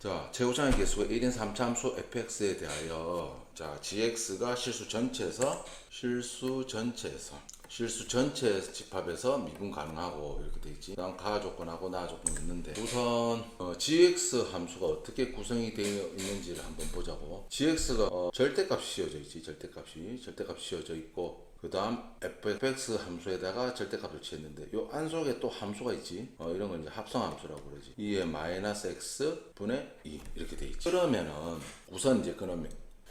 자, 최고차의 개수가 1인 3참수 fx에 대하여 자, gx가 실수 전체에서 실수 전체에서 실수 전체에서 집합해서 미분 가능하고 이렇게 돼 있지. 그다음 가하 조건하고 나 조건이 있는데 우선 어, gx 함수가 어떻게 구성이 되어 있는지를 한번 보자고. gx가 어, 절대값이 씌워져 있지. 절대값이 절대값이 씌워져 있고 그 다음 fx 함수에다가 절대값을 취했는데 요 안속에 또 함수가 있지? 어, 이런 걸 이제 합성함수라고 그러지. 2의 마이너스 x 분의 2 이렇게 돼 있지. 그러면은 우선 이제 그러면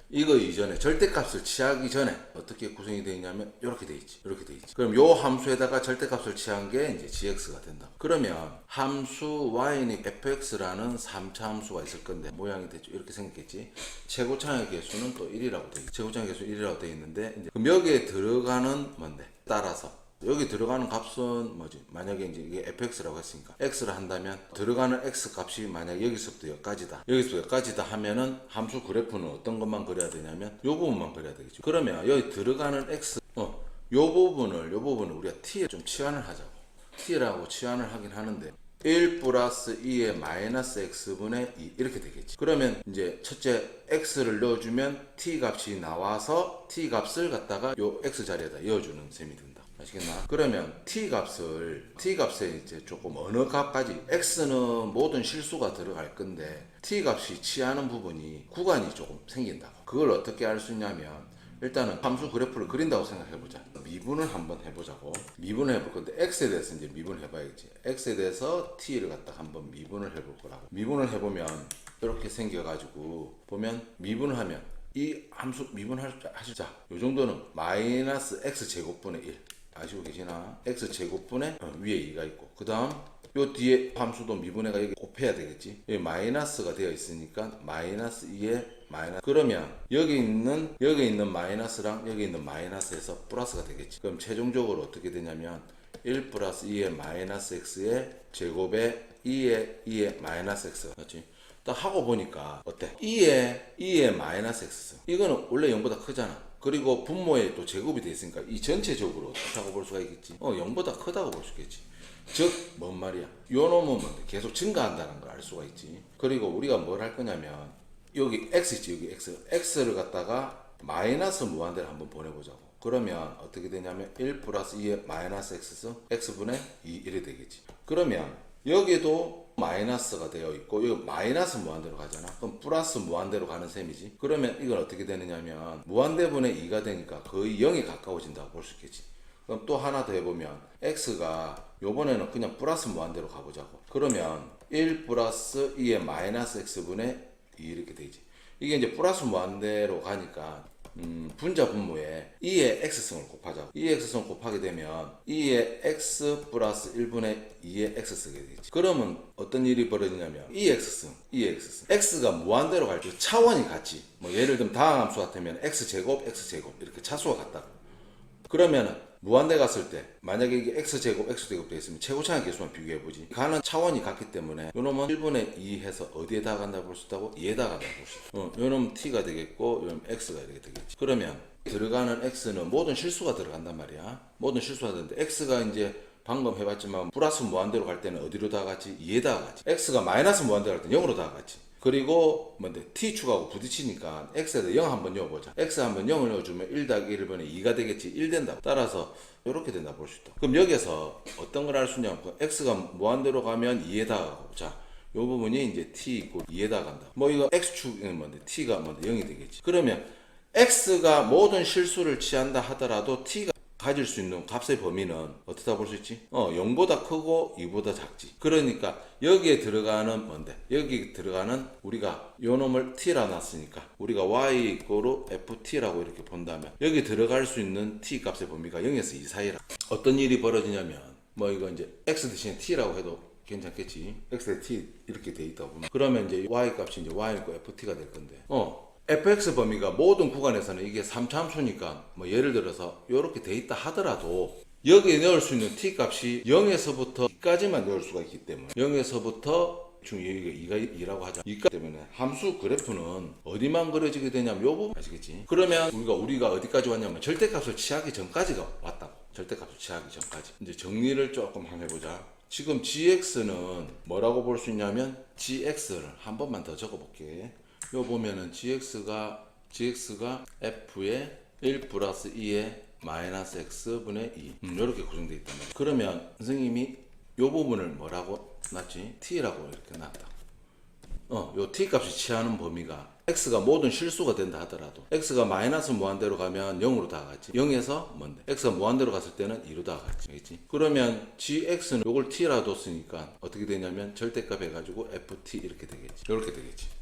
이거 이전에 절대값을 취하기 전에 어떻게 구성이 되어 있냐면 이렇게 돼 있지. 이렇게 돼 있지. 그럼 요 함수에다가 절대값을 취한 게 이제 gx가 된다 그러면 함수 y는 fx라는 3차 함수가 있을 건데 모양이 대충 이렇게 생겼겠지 최고차의 개수는 또 1이라고 돼 있지 최고차의 개수 1이라고 돼 있는데 이제 그럼 여기에 들어가는 뭔데 따라서 여기 들어가는 값은 뭐지? 만약에 이제 이게 fx라고 했으니까 x를 한다면 들어가는 x 값이 만약 여기서부터 여기까지다. 여기서부터 여기까지다 하면은 함수 그래프는 어떤 것만 그려야 되냐면 요 부분만 그려야 되겠죠. 그러면 여기 들어가는 x 어, 요 부분을 요 부분을 우리가 t에 좀 치환을 하자고. T라고 치환을 하긴 하는데 1 플러스 2의 마이너스 x분의 2 이렇게 되겠지. 그러면 이제 첫째 x를 넣어주면 t 값이 나와서 t 값을 갖다가 요 x 자리에다 이어주는 셈이 된다. 아시겠나? 그러면 t 값을 t 값에 이제 조금 어느 값까지 x는 모든 실수가 들어갈 건데 t 값이 취하는 부분이 구간이 조금 생긴다고. 그걸 어떻게 알 수 있냐면 일단은 함수 그래프를 그린다고 생각해 보자. 미분을 한번 해보자고. 미분을 해볼 건데 x에 대해서 이제 미분을 해봐야지. x에 대해서 t를 갖다 한번 미분을 해볼 거라고. 미분을 해보면 이렇게 생겨가지고 보면 미분을 하면 이 함수 미분할 자, 요 정도는 마이너스 x 제곱분의 1 아시고 계시나? x 제곱분의 어, 위에 2가 있고 그 다음 요 뒤에 함수도 미분해가 여기 곱해야 되겠지. 여기 마이너스가 되어 있으니까 마이너스 2에 마이너스. 그러면 여기 있는 여기 있는 마이너스랑 여기 있는 마이너스에서 플러스가 되겠지. 그럼 최종적으로 어떻게 되냐면 1 플러스 2의 마이너스 x의 제곱에 2의 2의 마이너스 x. 맞지? 딱 하고 보니까 어때? 2에 2의 마이너스 x. 이거는 원래 0보다 크잖아. 그리고 분모에 또 제곱이 돼 있으니까 이 전체적으로 어떻다고 볼 수가 있겠지? 어, 0보다 크다고 볼 수 있겠지. 즉, 뭔 말이야? 요 놈은? 계속 증가한다는 걸 알 수가 있지. 그리고 우리가 뭘 할 거냐면, 여기 x 있지, 여기 x. x를 갖다가 마이너스 무한대로 한번 보내보자고. 그러면 어떻게 되냐면, 1 플러스 2의 마이너스 x, x분의 2, 이래 되겠지. 그러면, 여기도 마이너스가 되어 있고 이거 마이너스 무한대로 가잖아 그럼 플러스 무한대로 가는 셈이지 그러면 이건 어떻게 되느냐면 무한대분의 2가 되니까 거의 0에 가까워진다고 볼 수 있겠지 그럼 또 하나 더 해보면 x가 요번에는 그냥 플러스 무한대로 가보자고. 그러면 1 플러스 2의 마이너스 x분의 2 이렇게 되지. 이게 이제 플러스 무한대로 가니까 음, 분자 분모에 2의 x승을 곱하자고. 2의 x승 곱하게 되면 2의 x 플러스 1분의 2의 x 쓰게 되겠지. 그러면 어떤 일이 벌어지냐면 2x승 2x승 x가 무한대로 갈때 차원이 같지. 뭐 예를 들면 다항 함수 같으면 x제곱 x제곱 이렇게 차수가 같다 그러면은 무한대 갔을 때 만약에 이게 x제곱 x제곱 되어 있으면 최고차의 개수만 비교해 보지. 가는 차원이 같기 때문에 요놈은 1분의 2 해서 어디에다 간다 볼 수 있다고? 얘다 간다 볼 수 있다 어, 요놈은 t가 되겠고 요놈 x가 이렇게 되겠지. 그러면 들어가는 x는 모든 실수가 들어간단 말이야. 모든 실수가 되는데 x가 이제 방금 해봤지만 플러스 무한대로 갈 때는 어디로 다 갔지? 2에다가 갔지. X가 마이너스 무한대로 갈 때는 0으로 다 갔지 그리고 뭔데? T 축하고 부딪히니까 x에다 0 한번 넣어보자. X 한번 0을 넣어주면 1 더하기 1분의 2가 되겠지. 1 된다 따라서 이렇게 된다 볼 수 있다. 그럼 여기서 어떤 걸 알 수 있냐면 그 x가 무한대로 가면 2에다 가고. 자요 부분이 이제 t 있고 2에다 간다. 뭐 이거 x축은 뭔데? T가 뭔데? 0이 되겠지. 그러면 x가 모든 실수를 취한다 하더라도 t가 가질 수 있는 값의 범위는 어떻다 볼 수 있지? 어, 0보다 크고 2보다 작지. 그러니까 여기에 들어가는 뭔데? 여기 들어가는 우리가 요 놈을 t라 놨으니까 우리가 y 이꼬로 ft라고 이렇게 본다면 여기 들어갈 수 있는 t 값의 범위가 0에서 2 사이라. 어떤 일이 벌어지냐면 뭐 이거 이제 x 대신에 t라고 해도 괜찮겠지. x에 t 이렇게 돼 있다 보면 그러면 이제 y 값이 이제 y 고 ft가 될 건데. 어, fx 범위가 모든 구간에서는 이게 3참수니까 뭐 예를 들어서 이렇게 돼 있다 하더라도 여기에 넣을 수 있는 t 값이 0에서부터 2까지만 넣을 수가 있기 때문에 0에서부터 중 여기가 2가 2라고 하자. 2가 때문에 함수 그래프는 어디만 그려지게 되냐면 요 부분 아시겠지? 그러면 우리가 우리가 어디까지 왔냐면 절대값을 취하기 전까지가 왔다고. 절대값을 취하기 전까지. 이제 정리를 조금 한번 해보자. 지금 gx는 뭐라고 볼 수 있냐면 gx를 한 번만 더 적어볼게. 요 보면은 gx가 gx가 f의 1 플러스 2의 마이너스 x분의 2 음, 이렇게 구성되어 있단 말이야. 그러면 선생님이 요 부분을 뭐라고 놨지? t라고 이렇게 놨다. 어, 요 t 값이 취하는 범위가 x가 모든 실수가 된다 하더라도 x가 마이너스 무한대로 가면 0으로 다가갔지 0에서 뭔데 x가 무한대로 갔을 때는 2로 다가갔지 알겠지? 그러면 gx는 요걸 t라 뒀으니까 어떻게 되냐면 절대값 해가지고 ft 이렇게 되겠지 이렇게 되겠지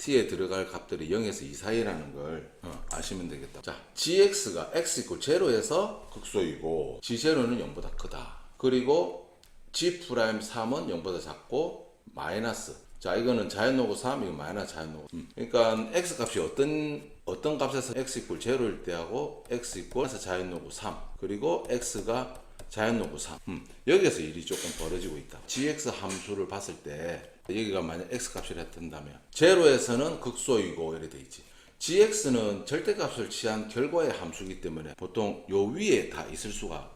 t에 들어갈 값들이 0에서 2 사이라는 걸 어, 아시면 되겠다. 자, gx가 x 이퀄 제로에서 극소이고 g0는 0보다 크다. 그리고 g 프라임 3은 0보다 작고 마이너스. 자, 이거는 자연노고 3, 이거 마이너스 자연노고. 음. 그러니까 x 값이 어떤 어떤 값에서 x 이퀄 제로일 때하고 x 이퀄에서 자연노고 3. 그리고 x가 자연노고 3. 음, 여기에서 일이 조금 벌어지고 있다. gx 함수를 봤을 때 여기가 만약 x 값이라 한다면 제로에서는 극소이고 이래 돼 있지. gx는 절대값을 취한 결과의 함수이기 때문에 보통 요 위에 다 있을 수가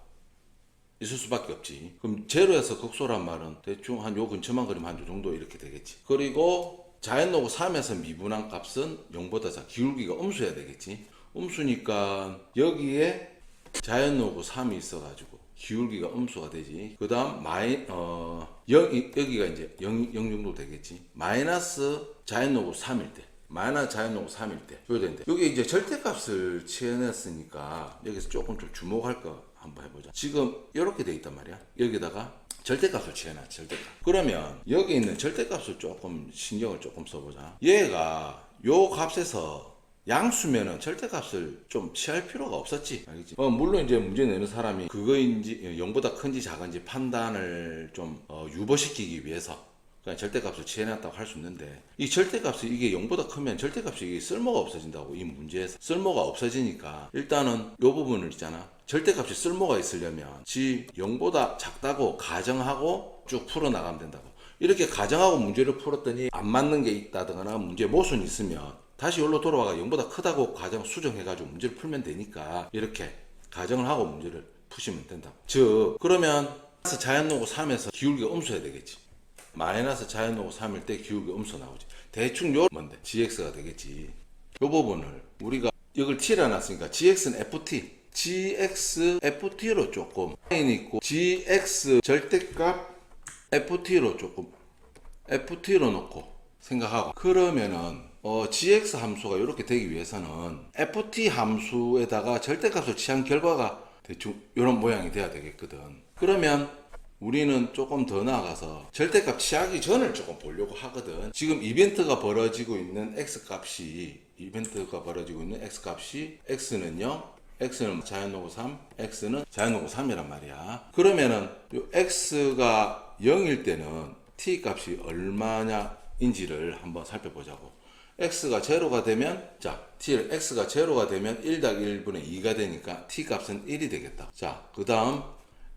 있을 수밖에 없지. 그럼 제로에서 극소란 말은 대충 한 요 근처만 그리면 한 요 정도 이렇게 되겠지. 그리고 자연노고 3에서 미분한 값은 0보다 작 기울기가 음수여야 되겠지. 음수니까 여기에 자연노고 3이 있어 가지고 기울기가 음수가 되지. 그 다음 마이 어 0, 여기가 이제 0, 0 정도 되겠지. 마이너스 자연노고 3일 때. 마이너스 자연노고 3일 때. 줘야 되는데. 여기 이제 절대값을 취해냈으니까 여기서 조금 좀 주목할 거 한번 해보자. 지금 이렇게 돼 있단 말이야. 여기다가 절대값을 취해놨 절대값. 그러면 여기 있는 절대값을 조금 신경을 조금 써보자. 얘가 요 값에서 양수면은 절대값을 좀 취할 필요가 없었지. 알겠지? 어, 물론 이제 문제 내는 사람이 그거인지 0보다 큰지 작은지 판단을 좀 어, 유보시키기 위해서 그냥 절대값을 취해놨다고 할 수 있는데 이 절대값이 이게 0보다 크면 절대값이 이게 쓸모가 없어진다고 이 문제에서 쓸모가 없어지니까 일단은 요 부분을 있잖아 절대값이 쓸모가 있으려면 지 0보다 작다고 가정하고 쭉 풀어나가면 된다고 이렇게 가정하고 문제를 풀었더니 안 맞는 게 있다거나 문제 모순이 있으면 다시 여기로 돌아와가 0보다 크다고 가정 수정해가지고 문제를 풀면 되니까 이렇게 가정을 하고 문제를 푸시면 된다고 즉 그러면 자연노고 3에서 기울기가 음수해야 되겠지 마이너스 자연노고 3일 때 기울기 음수 나오지. 대충 요 뭔데? gx가 되겠지. 요 부분을 우리가 이걸 t라 놨으니까 gx는 ft. gx ft로 조금 라인 있고 gx 절대값 ft로 조금 ft로 놓고 생각하고 그러면은 어, gx 함수가 이렇게 되기 위해서는 ft 함수에다가 절대값을 취한 결과가 대충 이런 모양이 돼야 되겠거든. 그러면 우리는 조금 더 나아가서 절대값 취하기 전을 조금 보려고 하거든. 지금 이벤트가 벌어지고 있는 x 값이 이벤트가 벌어지고 있는 x 값이 x는 0, x는 자연노고 3, x는 자연노고 3이란 말이야. 그러면은 요 x가 0일 때는 t 값이 얼마냐인지를 한번 살펴보자고. X가 제로가 되면 자 t를 x가 제로가 되면 1 더하기 1분의 2가 되니까 t 값은 1이 되겠다. 자그 다음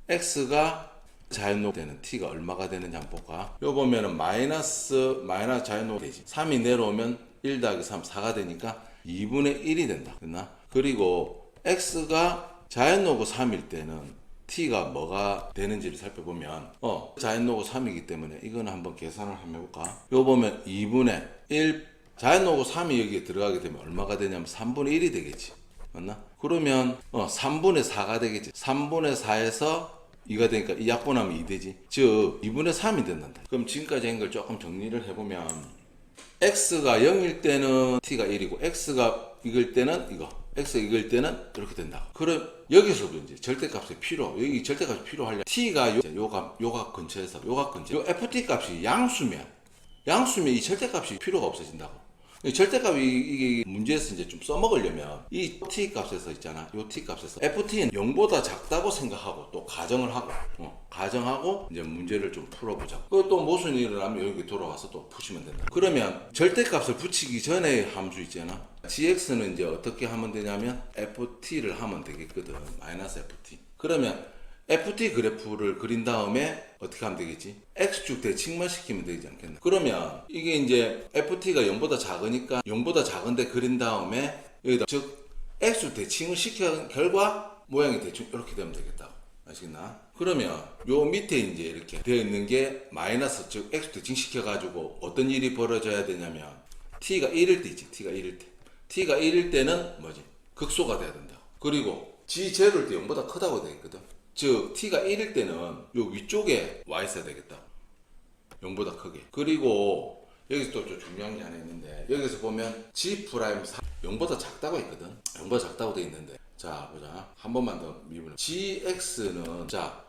x가 자연노 되는 t가 얼마가 되는지 한번 볼까? 요 보면은 마이너스 마이너스 자연노 되지. 3이 내려오면 1 더하기 3 4가 되니까 2분의 1이 된다. 됐나? 그리고 x가 자연노고 3일 때는 t가 뭐가 되는지를 살펴보면 어 자연노고 3이기 때문에 이거는 한번 계산을 한번 해볼까? 요 보면 2분의 1 자연노고 3이 여기에 들어가게 되면 얼마가 되냐면 3분의 1이 되겠지. 맞나? 그러면 어 3분의 4가 되겠지. 3분의 4에서 2가 되니까 이 약분하면 2 되지. 즉 2분의 3이 된단다. 그럼 지금까지 한 걸 조금 정리를 해보면 x가 0일 때는 t가 1이고 x가 이길 때는 이거 x가 이길 때는 이렇게 된다. 그럼 여기서도 이제 절대값이 필요 여기 절대값이 필요하려 t가 요, 요값 요값 근처에서 요값 근처 요 ft 값이 양수면 양수면 이 절대값이 필요가 없어진다고. 이 절대값이 이게 문제에서 이제 좀 써먹으려면 이 t 값에서 있잖아. 요 t 값에서 ft는 0보다 작다고 생각하고 또 가정을 하고 어, 가정하고 이제 문제를 좀 풀어보자. 그또 모순이 일어나면 여기 돌아와서 또 푸시면 된다. 그러면 절대값을 붙이기 전에 함수 있잖아. gx는 이제 어떻게 하면 되냐면 ft를 하면 되겠거든. 마이너스 ft. 그러면 FT 그래프를 그린 다음에 어떻게 하면 되겠지? X축 대칭만 되지 않겠나? 그러면 이게 이제 FT가 0보다 작으니까 0보다 작은데 그린 다음에 여기다 즉 X축 대칭을 시킨 결과 모양이 대충 이렇게 되면 되겠다. 아시겠나? 그러면 요 밑에 이제 이렇게 되어 있는 게 마이너스 즉 x 대칭 시켜 가지고 어떤 일이 벌어져야 되냐면 t가 1일 때 있지 t가 1일 때 t가 1일 때는 뭐지 극소가 돼야 된다 그리고 g 제로일 때 0보다 크다고 되어 있거든 즉 t가 1일 때는 요 위쪽에 와 있어야 되겠다. 0보다 크게. 그리고 여기서 또 좀 중요한 게 하나 있는데 여기서 보면 g 프라임 0보다 작다고 있거든. 0보다 작다고 돼 있는데. 자 보자. 한 번만 더 미분해. Gx는 자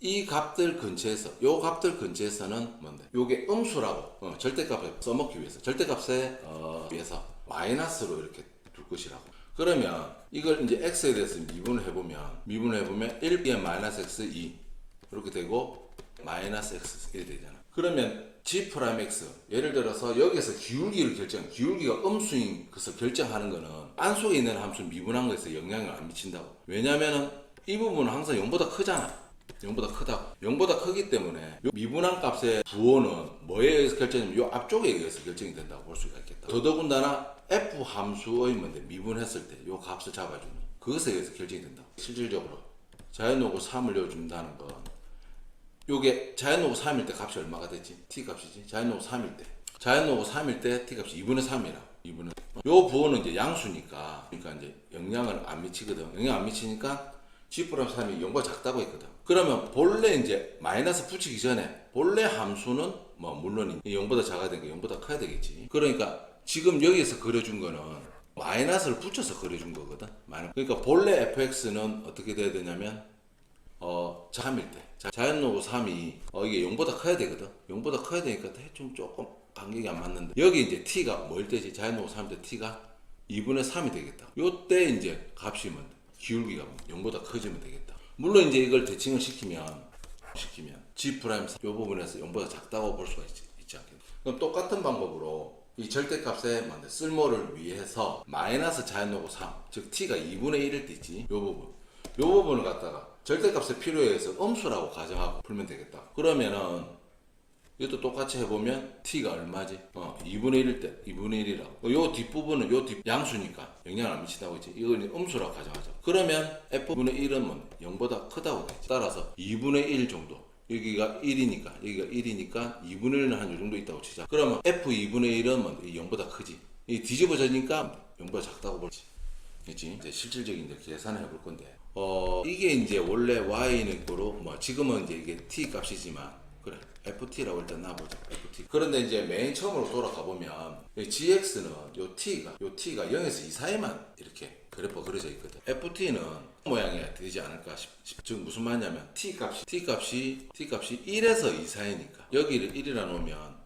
이 값들 근처에서 요 값들 근처에서는 뭔데? 요게 음수라고 어, 절대값을 써먹기 위해서. 절대값에 어, 위해서 마이너스로 이렇게 둘 것이라고 그러면 이걸 이제 x에 대해서 미분을 해보면 미분을 해보면 1bn 마이너스 x 2 이렇게 되고 마이너스 x 1 되잖아. 그러면 g 프라임 x 예를 들어서 여기서 기울기를 결정 기울기가 음수인 것을 결정하는 거는 안 속에 있는 함수 미분한 거에서 영향을 안 미친다고. 왜냐면은 이 부분은 항상 0보다 크잖아 0보다 크다고 0보다 크기 때문에 요 미분한 값의 부호는 뭐에 의해서 결정이냐면 요 앞쪽에 의해서 결정이 된다고 볼 수가 있겠다 더더군다나 f 함수의 뭔데 미분했을 때 요 값을 잡아주는 그것에 의해서 결정이 된다 실질적으로 자연노고 3을 넣어준다는 건 요게 자연노고 3일 때 값이 얼마가 되지? t 값이지. 자연노고 3일 때. 자연노고 3일 때 t 값이 2분의 3이라. 2분의. 요 부호는 이제 양수니까. 그러니까 이제 영향을 안 미치거든. 영향 안 미치니까 g 플러스 3이 0보다 작다고 했거든. 그러면 본래 이제 마이너스 붙이기 전에 본래 함수는 뭐 물론 이 0보다 작아야 되니까 0보다 커야 되겠지. 그러니까 지금 여기에서 그려준 거는 마이너스를 붙여서 그려준 거거든. 마이너스. 그러니까 본래 fx는 어떻게 돼야 되냐면 어, 3일 때. 자, 자연노고 3이, 어, 이게 0보다 커야 되거든. 0보다 커야 되니까 대충 조금 간격이 안 맞는데. 여기 이제 t가 뭘 때지? 자연노고 3일 때 t가 2분의 3이 되겠다. 요때 이제 값이 뭔데? 기울기가 0보다 커지면 되겠다. 물론 이제 이걸 대칭을 시키면, 시키면, g 프라임 요 부분에서 0보다 작다고 볼 수가 있지, 있지 않겠나. 그럼 똑같은 방법으로 이 절대값의 뭔데? 쓸모를 위해서 마이너스 자연노고 3, 즉 t가 2분의 1일 때 있지. 요 부분. 요 부분을 갖다가 절대값의 필요에 의해서 음수라고 가정하고 풀면 되겠다. 그러면은 이것도 똑같이 해보면 t가 얼마지? 어, 2분의 1일 때 2분의 1이라고. 요 뒷부분은 요 뒷 양수니까 영향을 안 미친다고 했지. 이건 음수라고 가정하자. 그러면 f분의 1은 뭐 0보다 크다고 했지. 따라서 2분의 1 정도. 여기가 1이니까 여기가 1이니까 2분의 1은 한 요 정도 있다고 치자. 그러면 f 2분의 1은 뭐 0보다 크지. 이 뒤집어지니까 0보다 작다고 볼지. 그치? 이제 실질적인 이제 계산을 해볼 건데, 어, 이게 이제 원래 y는 거로, 뭐, 지금은 이제 이게 t 값이지만, 그래, ft라고 일단 놔보자, ft. 그런데 이제 맨 처음으로 돌아가 보면, 이 gx는 요 t가, 요 t가 0에서 2 사이만 이렇게 그래프가 그려져 있거든. ft는 모양이 되지 않을까 싶, 싶. 즉, 무슨 말이냐면, t 값이, t 값이, t 값이 1에서 2 사이니까, 여기를 1이라 놓으면,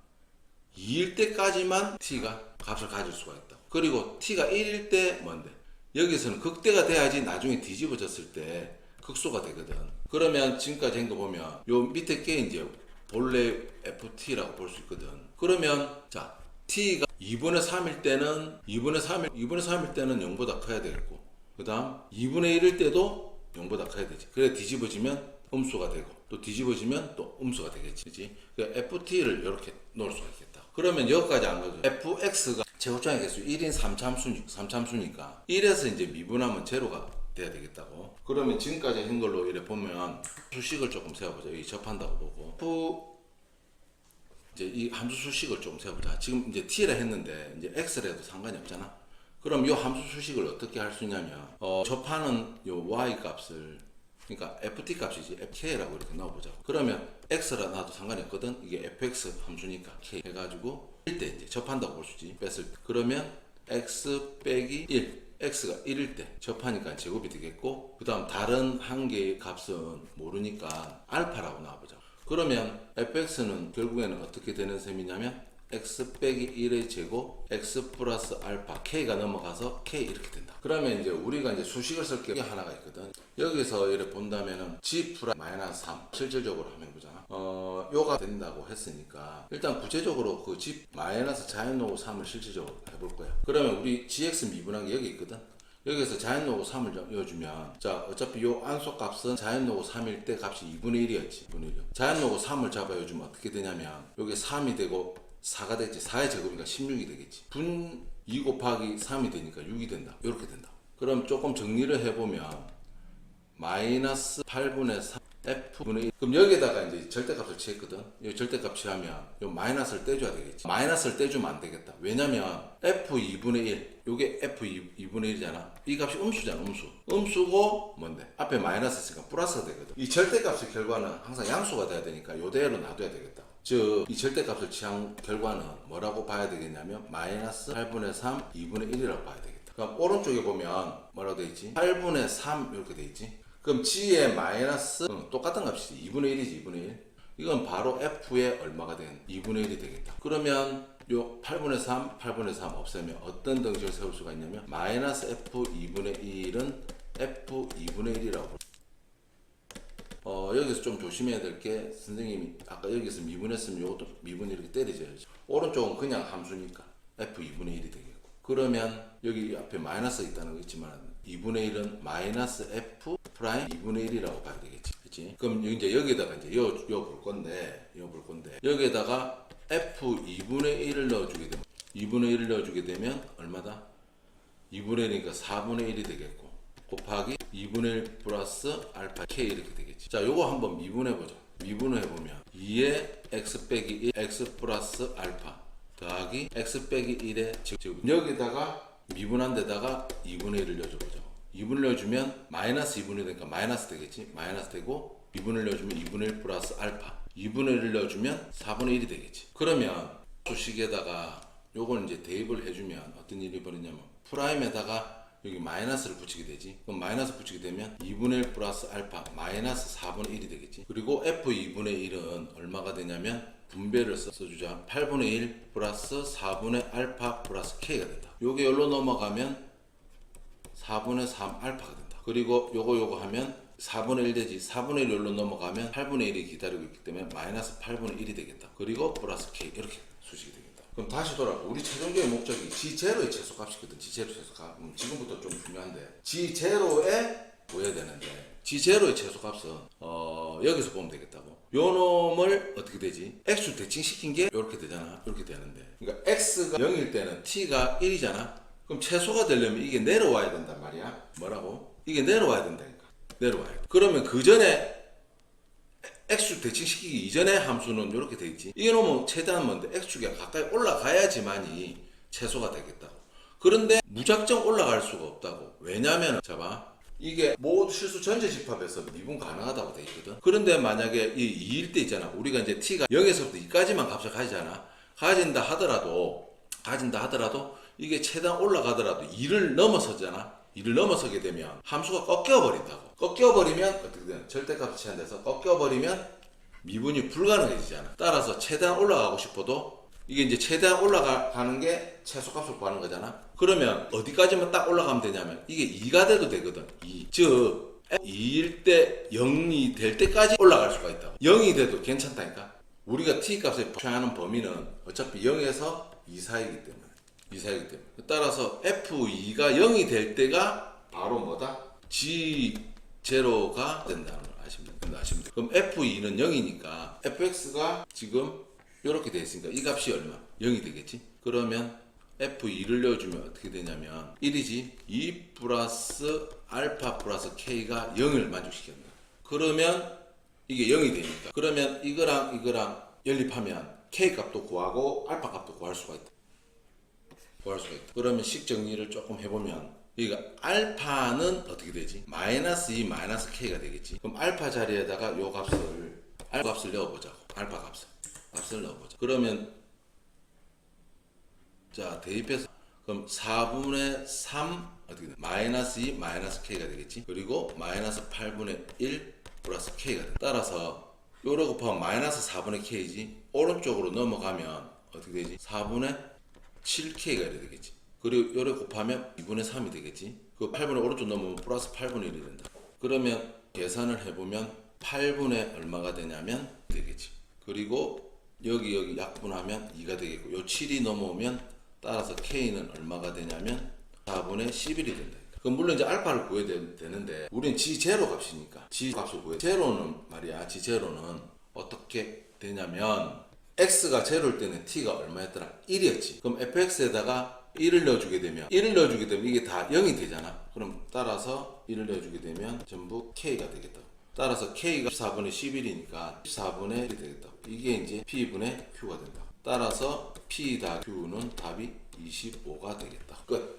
2일 때까지만 t가 값을 가질 수가 있다. 그리고 t가 1일 때 뭔데? 여기서는 극대가 돼야지 나중에 뒤집어졌을 때 극소가 되거든. 그러면 지금까지 한 거 보면 요 밑에 게 이제 본래 ft라고 볼 수 있거든. 그러면 자 t가 2분의 3일 때는 2분의 3일 2분의 3일 때는 0보다 커야 되겠고 그 다음 2분의 1일 때도 0보다 커야 되지. 그래 뒤집어지면 음수가 되고 또 뒤집어지면 또 음수가 되겠지. 그지? 그 ft를 이렇게 놓을 수가 있겠다. 그러면 여기까지 안 가죠. fx가 제곱장의 개수 1인 3참수, 3참수니까 1에서 이제 미분하면 제로가 돼야 되겠다고. 그러면 지금까지 한 걸로 이래 보면 수식을 조금 세워보자. 여기 접한다고 보고. f 이제 이 함수 수식을 조금 세워보자. 지금 이제 t라 했는데 이제 x라 해도 상관이 없잖아. 그럼 이 함수 수식을 어떻게 할 수 있냐면 어, 접하는 요 y 값을 그러니까 ft 값이지 fk라고 이렇게 넣어보자고. 그러면 x라 놔도 상관이 없거든. 이게 fx 함수니까 k 해가지고 1대 이제 접한다고 볼수 있지. 뺐을 때. 그러면 x 빼기 1. X가 1일 때 접하니까 제곱이 되겠고 그 다음 다른 한 개의 값은 모르니까 알파라고 나와보자. 그러면 fx는 결국에는 어떻게 되는 셈이냐면 x 빼기 1의 제곱 x 플러스 알파 k가 넘어가서 k 이렇게 된다. 그러면 이제 우리가 이제 수식을 쓸 게 하나가 있거든. 여기서 이렇게 본다면은 g 플러스 마이너스 3 실질적으로 하면 보잖아. 어 요가 된다고 했으니까 일단 구체적으로 그 g 마이너스 자연노고 3을 실질적으로 해볼 거야. 그러면 우리 gx 미분한 게 여기 있거든. 여기서 자연노고 3을 넣어주면 자 어차피 요 안속 값은 자연노고 3일 때 값이 2분의 1이었지 2분의 1 자연노고 3을 잡아주면 어떻게 되냐면 여기 3이 되고 4가 되겠지. 4의 제곱이니까 16이 되겠지. 분 2 곱하기 3이 되니까 6이 된다. 이렇게 된다. 그럼 조금 정리를 해보면 마이너스 8분의 3 F분의 1 그럼 여기에다가 이제 절대값을 취했거든. 이 절대값 취하면 이 마이너스를 떼줘야 되겠지. 마이너스를 떼주면 안 되겠다. 왜냐면 F2분의 1 요게 F2분의 1이잖아. 이 값이 음수잖아 음수. 음수고 뭔데? 앞에 마이너스 있으니까 플러스가 되거든. 이 절대값의 결과는 항상 양수가 돼야 되니까 요대로 놔둬야 되겠다 즉 이 절대값을 취한 결과는 뭐라고 봐야 되겠냐면 마이너스 8분의 3 2분의 1이라고 봐야 되겠다. 그럼 오른쪽에 보면 뭐라고 돼 있지? 8분의 3 이렇게 돼 있지? 그럼 g의 마이너스 응, 똑같은 값이지. 2분의 1이지 2분의 1 이건 바로 f의 얼마가 된 2분의 1이 되겠다. 그러면 요 8분의 3 8분의 3 없애면 어떤 등식을 세울 수가 있냐면 마이너스 f 2분의 1은 f 2분의 1이라고 어, 여기서 좀 조심해야 될 게 선생님이 아까 여기서 미분했으면 요것도 미분 이렇게 때리줘야지 오른쪽은 그냥 함수니까 f 2분의 1이 되겠고. 그러면 여기 앞에 마이너스 있다는 거 있지만 2분의 1은 마이너스 f 프라임 2분의 1이라고 봐야 되겠지. 그치? 그럼 이제 여기다가 이제 요, 요볼 건데 요볼 건데 여기에다가 f 2분의 1을 넣어주게 되면 2분의 1을 넣어주게 되면 얼마다? 2분의 1이니까 4분의 1이 되겠고 곱하기 2분의 1 플러스 알파 k 이렇게 되겠지. 자 요거 한번 미분해 보자. 미분해 보면 2의 x 빼기 1 x 플러스 알파 더하기 x 빼기 1의 제곱 여기다가 미분한 데다가 2분의 1을 넣어줘 보자. 2분을 넣어주면 마이너스 2분의 1 되니까 마이너스 되겠지? 마이너스 되고 2분을 넣어주면 2분의 1 플러스 알파. 2분의 1을 넣어주면 4분의 1이 되겠지. 그러면 수식에다가 요걸 이제 대입을 해주면 어떤 일이 벌어지냐면 프라임에다가 여기 마이너스를 붙이게 되지 그럼 마이너스 붙이게 되면 2분의 1 플러스 알파 마이너스 4분의 1이 되겠지 그리고 f 2분의 1은 얼마가 되냐면 분배를 써- 써주자 8분의 1 플러스 4분의 알파 플러스 k가 된다 요게 열로 넘어가면 4분의 3 알파가 된다. 그리고 요거 요거 하면 4분의 1 되지. 4분의 1 열로 넘어가면 8분의 1이 기다리고 있기 때문에 마이너스 8분의 1이 되겠다. 그리고 플러스 k 이렇게 수식이 되겠다. 그럼 다시 돌아. 우리 최종적인 목적이 g0의 최소값이거든. g0 최소값. 음, 지금부터 좀 중요한데 g0에 보여야 되는데 g0의 최소값은 어, 여기서 보면 되겠다고. 요 놈을 어떻게 되지? x로 대칭시킨 게 이렇게 되잖아. 이렇게 되는데. 그러니까 x가 0일 때는 t가 1이잖아. 그럼 최소가 되려면 이게 내려와야 된단 말이야. 뭐라고? 이게 내려와야 된다니까. 내려와야 돼. 그러면 그 전에 x축 대칭시키기 이전의 함수는 이렇게 돼 있지. 이게 놓으면 최대한 뭔데 x축이 가까이 올라가야지만이 최소가 되겠다고. 그런데 무작정 올라갈 수가 없다고. 왜냐면 잡아. 이게 모두 실수 전체 집합에서 미분 가능하다고 돼 있거든. 그런데 만약에 이 2일 때 있잖아. 우리가 이제 t가 0에서부터 2까지만 값을 가지잖아. 가진다 하더라도 가진다 하더라도 이게 최대한 올라가더라도 2를 넘어서잖아. 2를 넘어서게 되면 함수가 꺾여버린다고. 꺾여버리면 어떻게 되냐. 절대값을 취한 데서 꺾여버리면 미분이 불가능해지잖아. 따라서 최대한 올라가고 싶어도 이게 이제 최대한 올라가는 게 최소값을 구하는 거잖아. 그러면 어디까지만 딱 올라가면 되냐면 이게 2가 돼도 되거든. 2. 즉 2일 때 0이 될 때까지 올라갈 수가 있다고. 0이 돼도 괜찮다니까. 우리가 t 값에 취하는 범위는 어차피 0에서 2 사이기 때문에. 2 사이기 때문에. 따라서 f2가 0이 될 때가 바로 뭐다? g0가 된다는 걸 아시면 됩니다. 아시면. 그럼 f2는 0이니까 fx가 지금 이렇게 돼 있으니까 이 값이 얼마? 0이 되겠지? 그러면 f2를 넣어주면 어떻게 되냐면 1이지 2 플러스 알파 플러스 k가 0을 만족시킨다. 그러면 이게 0이 되니까 그러면 이거랑 이거랑 연립하면 k 값도 구하고 알파 값도 구할 수가 있다. 구할 수가 있다. 그러면 식 정리를 조금 해보면 이거 알파는 어떻게 되지? 마이너스 2 마이너스 k가 되겠지. 그럼 알파 자리에다가 요 값을 알파 값을 넣어보자고. 알파 값을 값을 넣어보자. 그러면 자 대입해서 그럼 4분의 3 어떻게 돼? 마이너스 2 마이너스 k가 되겠지. 그리고 마이너스 8분의 1 플러스 k가 돼. 따라서 요로 곱하면 마이너스 4분의 k지. 오른쪽으로 넘어가면 어떻게 되지? 4분의 7k가 이래 되겠지. 그리고 요래 곱하면 2분의 3이 되겠지. 그 8분의 오른쪽 넘으면 플러스 8분의 1이 된다. 그러면 계산을 해보면 8분의 얼마가 되냐면 되겠지. 그리고 여기 여기 약분하면 2가 되겠고 요 7이 넘어오면 따라서 k는 얼마가 되냐면 4분의 11이 된다. 그럼 물론 이제 알파를 구해야 되- 되는데 우리는 g0 값이니까 g 값을 구해. 제로는 말이야. g0는 어떻게 되냐면 x가 제로일 때는 t가 얼마였더라? 1이었지. 그럼 fx에다가 1을 넣어주게 되면 1을 넣어주게 되면 이게 다 0이 되잖아. 그럼 따라서 1을 넣어주게 되면 전부 k가 되겠다. 따라서 K가 14분의 11이니까 14분의 1이 되겠다. 이게 이제 P분의 Q가 된다. 따라서 P 다 Q는 답이 25가 되겠다. 끝.